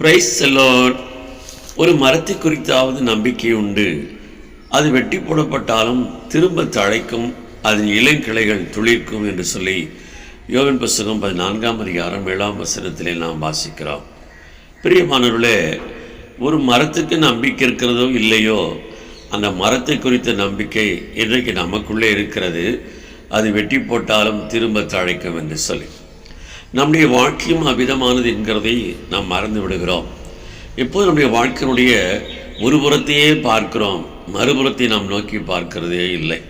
Price செல்லோர் ஒரு மரத்தை குறித்தாவது நம்பிக்கை உண்டு. அது வெட்டி போடப்பட்டாலும் திரும்ப தழைக்கும் அதன் இளங்கிளைகள் துளிர்க்கும் என்று சொல்லி யோகன் புஸ்தகம் பதினான்காம் அதிகாரம் ஏழாம் வசனத்திலே நாம் வாசிக்கிறோம். பிரியமானவர்களே ஒரு மரத்துக்கு நம்பிக்கை இருக்கிறதோ இல்லையோ அந்த மரத்தை குறித்த நம்பிக்கை இன்றைக்கு நமக்குள்ளே இருக்கிறது. அது வெட்டி போட்டாலும் திரும்ப தழைக்கும் என்று சொல்லி. நம்முடைய வாழ்க்கையும் அவ்விதமானது என்கிறதை நாம் மறந்து விடுகிறோம். எப்போது நம்முடைய வாழ்க்கையினுடைய ஒரு புறத்தையே பார்க்கிறோம். மறுபுறத்தை நாம் நோக்கி பார்க்கிறதே இல்லை.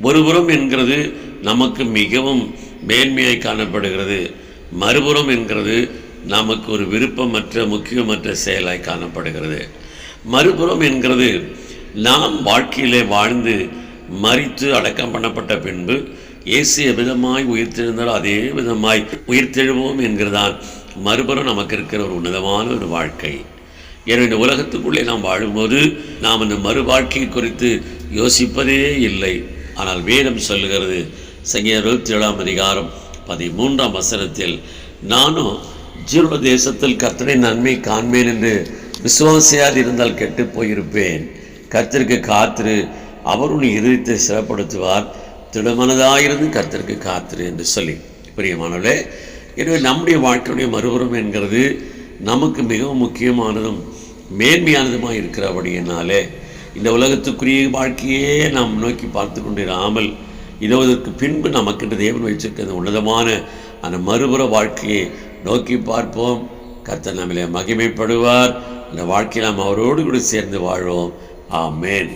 ஒருபுறம் என்கிறது நமக்கு மிகவும் மேன்மையாய் காணப்படுகிறது. மறுபுறம் என்கிறது நமக்கு ஒரு விருப்பமற்ற முக்கியமற்ற செயலாய் காணப்படுகிறது. மறுபுறம் என்கிறது நாம் வாழ்க்கையிலே வாழ்ந்து மறித்து அடக்கம் பண்ணப்பட்ட பின்பு இயேசு எவ்விதமாய் உயிர்த்தெழுந்தாலும் அதே விதமாய் உயிர்த்தெழுவோம் என்கிறதான் மறுபுறம் நமக்கு இருக்கிற ஒரு உன்னதமான ஒரு வாழ்க்கை. எனவே இந்த உலகத்துக்குள்ளே நாம் வாழும்போது நாம் இந்த மறு வாழ்க்கை குறித்து யோசிப்பதே இல்லை. ஆனால் வேதம் சொல்லுகிறது சங்கீத இருபத்தி ஏழாம் அதிகாரம் பதிமூன்றாம் வசனத்தில் நானும் ஜீரோ தேசத்தில் கர்த்தனை நன்மை காண்பேன் என்று விசுவாசியாது இருந்தால் கெட்டு போயிருப்பேன். கர்த்தருக்கு காத்திரு அவருடைய இருதயத்தை சிறப்படுத்துவார். திடமனதாயிருந்து கர்த்தருக்கு காத்திரு என்று சொல்லி. பிரியமானவர்களே எனவே நம்முடைய வாழ்க்கையுடைய மறுபுறம் என்கிறது நமக்கு மிகவும் முக்கியமானதும் மேன்மையானதுமாக இருக்கிறபடியினாலே இந்த உலகத்துக்குரிய வாழ்க்கையே நாம் நோக்கி பார்த்து கொண்டிராமல் இதற்கு பின்பு நமக்கென்று தேவன் வைச்சிருக்க உன்னதமான அந்த மறுபுற வாழ்க்கையை நோக்கி பார்ப்போம். கர்த்தர் நம்மளை மகிமைப்படுவார். அந்த வாழ்க்கையை நாம் அவரோடு கூட சேர்ந்து வாழ்வோம். ஆமேன்.